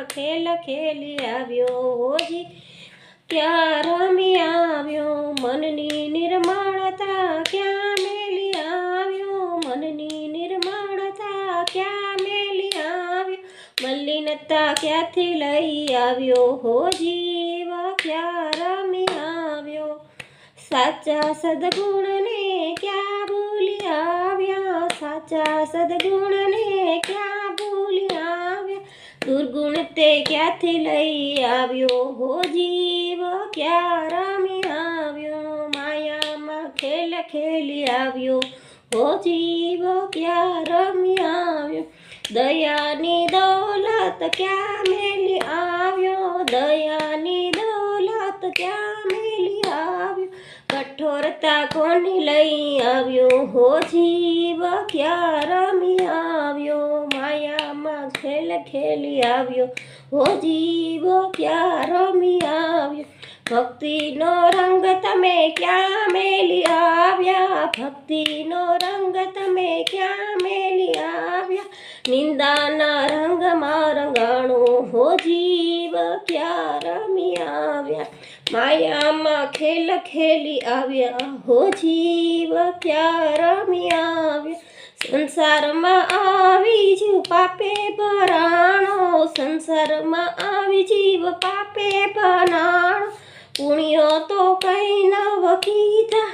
ખેલ ખેલી આવ્યો હોજી ક્યાં રમી આવ્યો મનની નિર્મળતા ક્યાં મેલી આવ્યો મનની નિર્મળતા ક્યાં મેલી આવ્યો મલિનતા ક્યાંથી લઈ આવ્યો હો જીવ ક્યાં રમી આવ્યો સાચા સદગુણને ક્યાં ભૂલી આવ્યા સાચા સદગુણને ક્યાં ભૂલી આવ્યા દુર્ગુણ તે ક્યાંથી લઈ આવ્યો હો જીવ ક્યાં રમી આવ્યો માયામાં ખેલ ખેલી આવ્યો હો જીવ ક્યાં રમી આવ્યો દયાની દોલત ક્યાં મેલી આવ્યો દયાની દોલત ક્યાં મેલી આવ્યો કઠોરતા કોની લઈ આવ્યો હો જીવ ક્યાં રમી આવ્યો માયામાં ખેલ ખેલી આવ્યો હો જીવ ક્યાં રમી આવ્યો ભક્તિનો રંગ તમે ક્યાં મેલી આવ્યા ભક્તિનો રંગ તમે ક્યાં મેલી આવ્યા નિંદાના રંગમાં રંગાણો હો જીવ ક્યાં રમી આવ્યા માયામાં ખેલ ખેલી આવ્યા હો જીવ ક્યાં રમી આવ્યા સંસારમાં આવી જીવ પાપે ભરાણો સંસારમાં આવી જીવ પાપે ભરાણો પુણ્યો તો કઈ નવ કીધા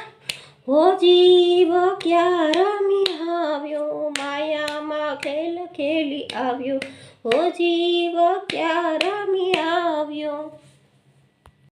હો જીવ ક્યાં રમી આવ્યો માયામાં ખેલ ખેલી આવ્યો હો જીવ ક્યાં રમી આવ્યો